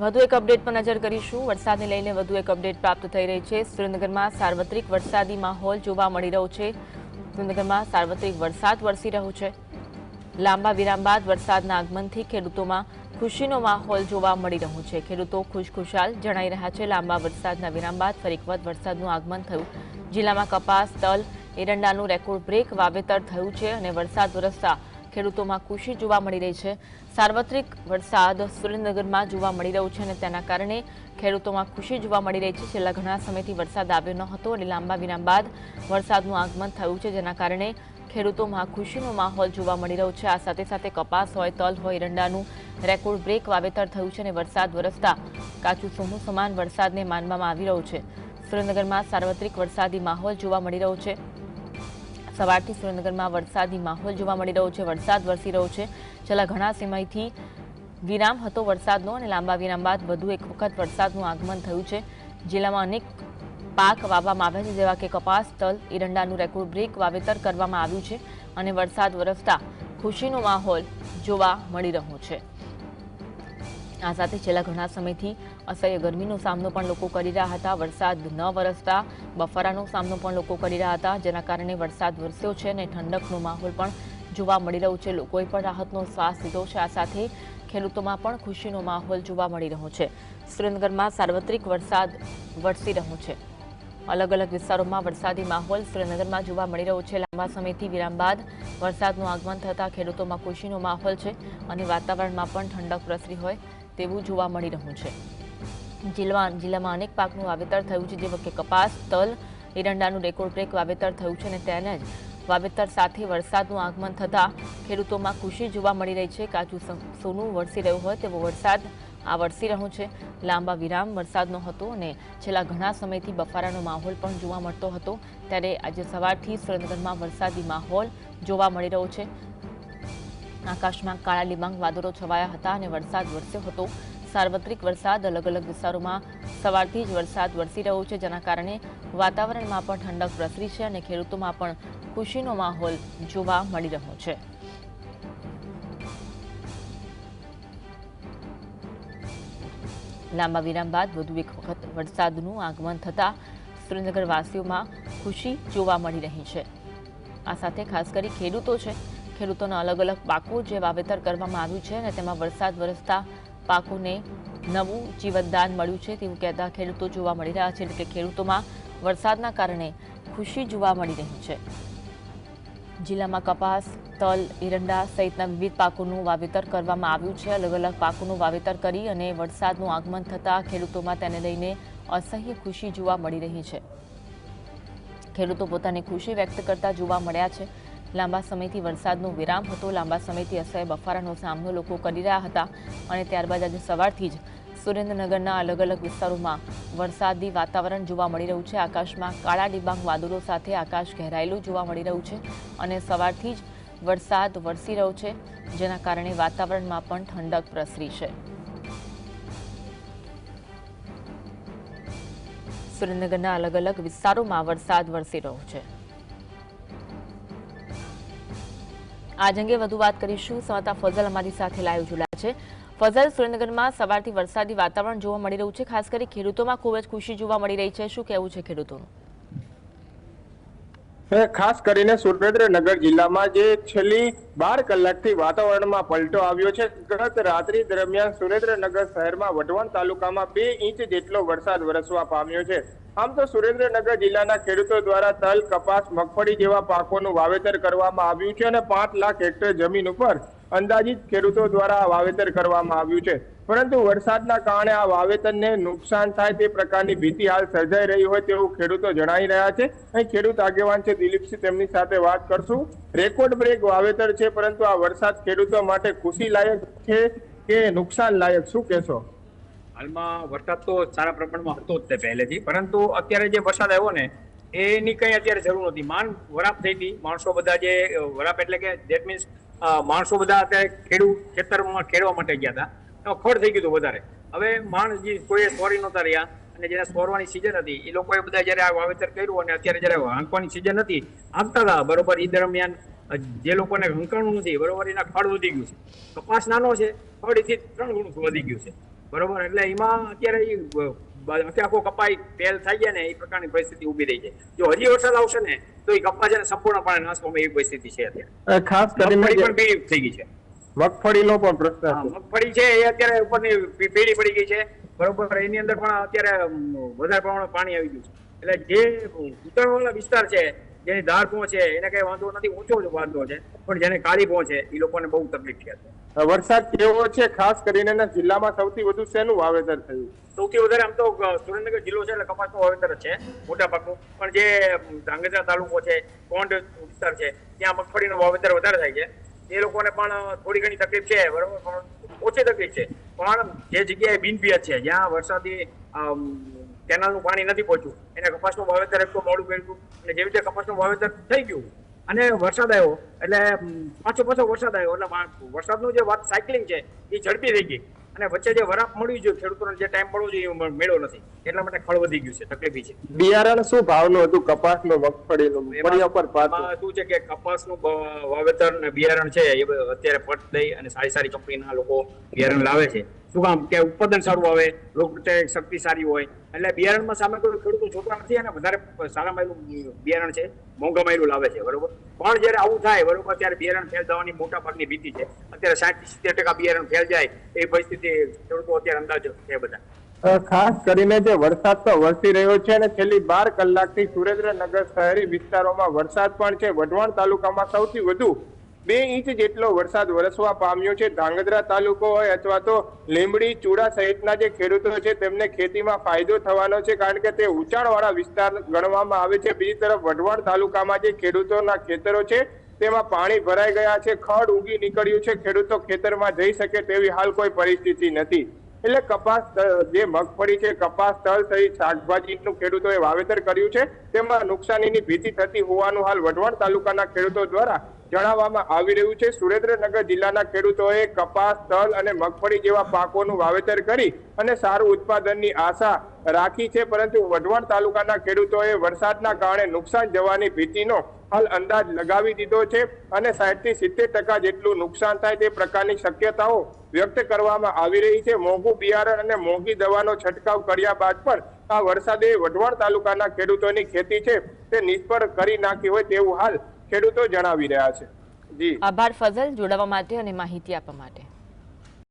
વધુ એક અપડેટ પર નજર કરીશું. વરસાદને લઈને વધુ એક અપડેટ પ્રાપ્ત થઈ રહી છે. સુરેન્દ્રનગરમાં સાર્વત્રિક વરસાદી માહોલ જોવા મળી રહ્યો છે. સુરેન્દ્રનગરમાં સાર્વત્રિક વરસાદ વરસી રહ્યો છે. લાંબા વિરામ બાદ વરસાદના આગમનથી ખેડૂતોમાં ખુશીનો માહોલ જોવા મળી રહ્યો છે. ખેડૂતો ખુશખુશાલ જણાઈ રહ્યા છે. લાંબા વરસાદના વિરામ બાદ ફરી વરસાદનું આગમન થયું. જિલ્લામાં કપાસ, તલ, એરંડાનું રેકોર્ડ બ્રેક વાવેતર થયું છે અને વરસાદ વરસતા ખેડૂતોમાં ખુશી જોવા મળી રહી છે. સાર્વત્રિક વરસાદ સુરેન્દ્રનગરમાં જોવા મળી રહ્યો છે અને તેના કારણે ખેડૂતોમાં ખુશી જોવા મળી રહી છે. છેલ્લા ઘણા સમયથી વરસાદ આવ્યો ન હતો અને લાંબા વિરામ બાદ વરસાદનું આગમન થયું છે, જેના કારણે ખેડૂતોમાં ખુશીનો માહોલ જોવા મળી રહ્યો છે. આ સાથે સાથે કપાસ હોય, તલ હોય, એરંડાનું રેકોર્ડ બ્રેક વાવેતર થયું છે અને વરસાદ વરસતા કાચું સોનું સમાન વરસાદને માનવામાં આવી રહ્યો છે. સુરેન્દ્રનગરમાં સાર્વત્રિક વરસાદી માહોલ જોવા મળી રહ્યો છે. સવારથી સુરેન્દ્રનગરમાં વરસાદી માહોલ જોવા મળી રહ્યો છે. વરસાદ વરસી રહ્યો છે. છેલ્લા ઘણા સમયથી વિરામ હતો વરસાદનો અને લાંબા વિરામ બાદ વધુ એક વખત વરસાદનું આગમન થયું છે. જિલ્લામાં અનેક પાક વાવવામાં આવ્યા છે, જેવા કે કપાસ, તલ, એરંડાનું રેકોર્ડ બ્રેક વાવેતર કરવામાં આવ્યું છે અને વરસાદ વરસતા ખુશીનો માહોલ જોવા મળી રહ્યો છે. આ સાથે છેલ્લા ઘણા સમયથી અસહ્ય ગરમીનો સામનો પણ લોકો કરી રહ્યા હતા. વરસાદ ન વરસતા બફારાનો સામનો પણ લોકો કરી રહ્યા હતા, જેના કારણે વરસાદ વરસ્યો છે અને ઠંડકનો માહોલ પણ જોવા મળી રહ્યું છે. લોકોએ પણ રાહતનો શ્વાસ લીધો છે. આ સાથે ખેડૂતોમાં પણ ખુશીનો માહોલ જોવા મળી રહ્યો છે. સુરેન્દ્રનગરમાં સાર્વત્રિક વરસાદ વરસી રહ્યો છે. અલગ અલગ વિસ્તારોમાં વરસાદી માહોલ સુરેન્દ્રનગરમાં જોવા મળી રહ્યો છે. લાંબા સમયથી વિરામ બાદ વરસાદનું આગમન થતાં ખેડૂતોમાં ખુશીનો માહોલ છે અને વાતાવરણમાં પણ ઠંડક પ્રસરી હોય તેવું જોવા મળી રહ્યું છે. જિલ્લામાં જિલ્લામાં અનેક પાકનું વાવેતર થયું છે. જેવા કે કપાસ, તલ, એરંડાનું રેકોર્ડ બ્રેક વાવેતર થયું છે અને તેને જ વાવેતર સાથે વરસાદનું આગમન થતાં ખેડૂતોમાં ખુશી જોવા મળી રહી છે. કાચું સોનું વરસી રહ્યું હોય તેવો વરસાદ આ વરસી રહ્યો છે. લાંબા વિરામ વરસાદનો હતો અને છેલ્લા ઘણા સમયથી બફારાનો માહોલ પણ જોવા મળતો હતો. ત્યારે આજે સવારથી સુરેન્દ્રનગરમાં વરસાદી માહોલ જોવા મળી રહ્યો છે. આકાશમાં કાળા લીબાંગ વાદળો છવાયા હતા અને વરસાદ વરસ્યો હતો. સાર્વત્રિક વરસાદ અલગ અલગ વિસ્તારોમાં સવારથી જ વરસાદ વરસી રહ્યો છે, જેના કારણે વાતાવરણમાં પણ ઠંડક પ્રસરી છે અને ખેડૂતોમાં પણ ખુશીનો માહોલ જોવા મળી રહ્યો છે. લાંબા વિરામ બાદ વધુ એક વખત વરસાદનું આગમન થતાં સુરેન્દ્રનગરવાસીઓમાં ખુશી જોવા મળી રહી છે. આ સાથે ખાસ કરી ખેડૂતો છે. ખેડૂતોના અલગ અલગ પાકો જે વાવેતર કરવામાં આવ્યું છે અને તેમાં વરસાદ વરસતા પાકોને નવું જીવતદાન મળ્યું છે તેવું કહેતા ખેડૂતો જોવા મળી રહ્યા છે એટલે કે ખેડૂતોમાં વરસાદના કારણે ખુશી જોવા મળી રહી છે. જિલ્લામાં કપાસ, તલ એરંડા સહિતના વિવિધ પાકોનું વાવેતર કરવામાં આવ્યું છે. અલગ અલગ પાકોનું વાવેતર કરી અને વરસાદનું આગમન થતાં ખેડૂતોમાં તેને લઈને અસહ્ય ખુશી જોવા મળી રહી છે. ખેડૂતો પોતાની ખુશી વ્યક્ત કરતા જોવા મળ્યા છે. લાંબા સમયથી વરસાદનો વિરામ હતો. લાંબા સમયથી અસહ્ય બફારાનો સામનો લોકો કરી રહ્યા હતા અને ત્યારબાદ આજે સવારથી જ સુરેન્દ્રનગરના અલગ અલગ વિસ્તારોમાં વરસાદી વાતાવરણ જોવા મળી રહ્યું છે. આકાશમાં કાળા ડિબાંગ વાદળો સાથે આકાશ ઘેરાયેલું જોવા મળી રહ્યું છે અને સવારથી જ વરસાદ વરસી રહ્યો છે, જેના કારણે વાતાવરણમાં પણ ઠંડક પ્રસરી છે. સુરેન્દ્રનગરના અલગ અલગ વિસ્તારોમાં વરસાદ વરસી રહ્યો છે. આજ અંગે વધુ વાત કરીશું. સંવાદદાતા ફઝલ અમારી સાથે લાઈવ જોડાયા છે. ફઝલ સુરેન્દ્રનગરમાં સવારથી વરસાદી વાતાવરણ જોવા મળી રહ્યું છે. ખાસ કરી ખેડૂતોમાં ખૂબ જ ખુશી જોવા મળી રહી છે. શું કહેવું છે ખેડૂતોનું? ખાસ કરીને સુરેન્દ્રનગર જિલ્લામાં જે છેલ્લી બાર કલાકથી વાતાવરણમાં પલટો આવ્યો છે. ગત રાત્રિ દરમિયાન સુરેન્દ્રનગર શહેરમાં વઢવાણ તાલુકામાં બે ઇંચ જેટલો વરસાદ વરસવા પામ્યો છે. આમ તો સુરેન્દ્રનગર જિલ્લાના ખેડૂતો દ્વારા તલ, કપાસ, મગફળી જેવા પાકોનું વાવેતર કરવામાં આવ્યું છે અને પાંચ લાખ હેક્ટર જમીન ઉપર અંદાજિત ખેડૂતો દ્વારા વાવેતર કરવામાં આવ્યું છે. પરંતુ વરસાદના કારણે આ વાવેતરને નુકસાન થાય તે પ્રકારની ભીતિ હાલ સર્જાઈ રહી હોય તેવું ખેડૂતો જણાવી રહ્યા છે. અહીં ખેડૂત આગેવાન છે દિલીપસિંહ તેમની સાથે વાત કરશું. રેકોર્ડ બ્રેક વાવેતર છે, પરંતુ આ વરસાદ ખેડૂતો માટે ખુશી લાયક છે કે નુકસાન લાયક? શું કહેશો? હાલમાં વરસાદ તો સારા પ્રમાણમાં હતો જ તે પહેલેથી, પરંતુ અત્યારે જે વરસાદ આવ્યો ને, એની કંઈ અત્યારે જરૂર નથી માંડ વરાપ થઈ હતી. માણસો બધા જે વરાપ એટલે કે દેટ મીન્સ માણસો બધા અત્યારે ખેડૂત ખેતરમાં ખેડવા માટે ગયા હતા. એમાં ખડ થઈ ગયું હતું વધારે. હવે માણસ જે કોઈએ સોરી નહોતા રહ્યા અને જેને સોરવાની સિઝન હતી, એ લોકોએ બધા જ્યારે આ વાવેતર કર્યું અને અત્યારે જ્યારે હાંકવાની સિઝન હતી, હાંકતા હતા. બરોબર એ દરમિયાન જે લોકોને હંકાણું નથી, બરોબર, એના ખડ વધી ગયું છે. કપાસ નાનો છે, ખડ એથી ત્રણ ગણું વધી ગયું છે. બરોબર, એટલે એમાં અત્યારે આખે આખો કપાઈ ફેલ થઈ જાય ને એ પ્રકારની પરિસ્થિતિ ઊભી રહી છે. જો હજી વરસાદ આવશે ને તો એ કપા છે સંપૂર્ણપણે નાશ પામે એવી પરિસ્થિતિ છે અત્યારે. ખાસ કરીને મગફળી પણ પીળી થઈ ગઈ છે. મગફળીનો પણ પ્રશ્ન મગફળી છે એ અત્યારે ઉપરની પીળી પડી ગઈ છે. બરોબર એની અંદર પણ અત્યારે વધારે પ્રમાણમાં પાણી આવી ગયું છે. એટલે જે ઉતરવાળા વિસ્તાર છે જેની ધાર પહોંચે એને કઈ વાંધો નથી ઊંચો જ વાંધો છે. પણ જેને કાળી પહોંચે એ લોકોને બહુ તકલીફ છે. હતી વરસાદ કેવો છે? ખાસ કરીને જિલ્લામાં સૌથી વધુ શેનું વાવેતર થયું? સૌથી વધારે આમ તો સુરેન્દ્રનગર જિલ્લો છે એટલે કપાસનું વાવેતર છે મોટા ભાગનું. પણ જે ધાંગધ્રા તાલુકો છે કોંડ વિસ્તાર છે ત્યાં મગફળીનું વાવેતર વધારે થાય છે. એ લોકોને પણ થોડી ઘણી તકલીફ છે બરોબર? પણ ઓછી તકલીફ છે. પણ જે જગ્યાએ બિનપિયત છે જ્યાં વરસાદી કેનાલનું પાણી નથી પહોંચ્યું. એને કપાસનું વાવેતર એક તો મોડું કર્યું અને જેવી રીતે કપાસનું વાવેતર થઈ ગયું અને વરસાદ આવ્યો એટલે પાછો પાછો વરસાદ આવ્યો. એટલે વરસાદનું જે વાત સાયકલિંગ છે એ ઝડપી થઈ ગઈ. અને વચ્ચે જે વરાપ મળ્યું જોઈએ ખેડૂતોને જે ટાઈમ મળવો જોઈએ એ મેળો નથી. એટલા માટે ખળ વધી ગયું છે તકલીફી છે. બિયારણ શું ભાવનું હતું? કપાસનું મગફળીનું શું છે કે કપાસનું વાવેતર ને બિયારણ છે એ અત્યારે પટ દઈ અને સારી સારી કંપનીના લોકો બિયારણ લાવે છે. શું કામ કે ઉત્પાદન સારું આવે, રોગ પ્રત્યાયક શક્તિ સારી હોય. એટલે બિયારણમાં સામે કોઈ ખેડૂતો છોકરા નથી અને વધારે સારા માયલું, બિયારણ છે, મોંઘા માયલું લાવે છે, બરોબર? પણ જ્યારે આવું થાય, બરોબર, ત્યારે બિયારણ ફેલ થવાની મોટા ભાગની ભીતિ છે. અત્યારે સાઠ સિત્તેર ટકા બિયારણ ફેલ જાય, એ પરિસ્થિતિ ખેડૂતો અત્યારે અંદાજ છે બધા. ખાસ કરીને જે વરસાદ તો વરસી રહ્યો છે અને છેલ્લી બાર કલાકથી સુરેન્દ્રનગર શહેરી વિસ્તારોમાં વરસાદ પણ છે. વઢવાણ તાલુકામાં સૌથી વધુ બે ઇંચ જેટલો વરસાદ વરસવા પામ્યો છે. ધાંગધ્રા તાલુકો હોય અથવા તો લીંબડી, ચૂડા સહિતના જે ખેડૂતો છે, તેમને ખેતીમાં ફાયદો થવાનો છે કારણ કે તે ઉંચાણવાળા વિસ્તાર ગણવામાં આવે છે. બીજી તરફ વઢવાણ તાલુકામાં જે ખેડૂતોના ખેતરો છે, તેમાં પાણી ભરાઈ ગયા છે. ખડ ઉગી નીકળ્યું છે. ખેડૂતો ખેતરમાં જઈ શકે તેવી હાલ કોઈ પરિસ્થિતિ નથી. એટલે કપાસ જે મગફળી છે, કપાસ, તલ સહિત શાકભાજીનું ખેડૂતોએ વાવેતર કર્યું છે. તેમાં નુકસાનીની ભીતિ થતી હોવાનું હાલ વઢવાણ તાલુકાના ખેડૂતો દ્વારા જણાવવામાં આવી રહ્યું છે. સુરેન્દ્રનગર જિલ્લાના ખેડૂતોએ કપાસ, તલ અને મગફળી જેવા પાકોનું વાવેતર કરી અને સારું ઉત્પાદનની આશા રાખી છે. પરંતુ વઢવાણ તાલુકાના ખેડૂતોએ વરસાદના કારણે નુકસાન જવાની ભીતિનો હાલ અંદાજ લગાવી દીધો છે અને સાઠથી સિત્તેર ટકા જેટલું નુકસાન થાય તે પ્રકારની શક્યતાઓ વ્યક્ત કરવામાં આવી રહી છે. મોંઘું બિયારણ અને મોંઘી દવાનો છંટકાવ કર્યા બાદ પણ આ વરસાદે વઢવાણ તાલુકાના ખેડૂતોની ખેતી છે તે નિષ્ફળ કરી નાખી હોય તેવું હાલ ખેડૂતો જણાવી રહ્યા છે. જી. આભાર ફઝલ જોડાવા માટે અને માહિતી આપવા માટે.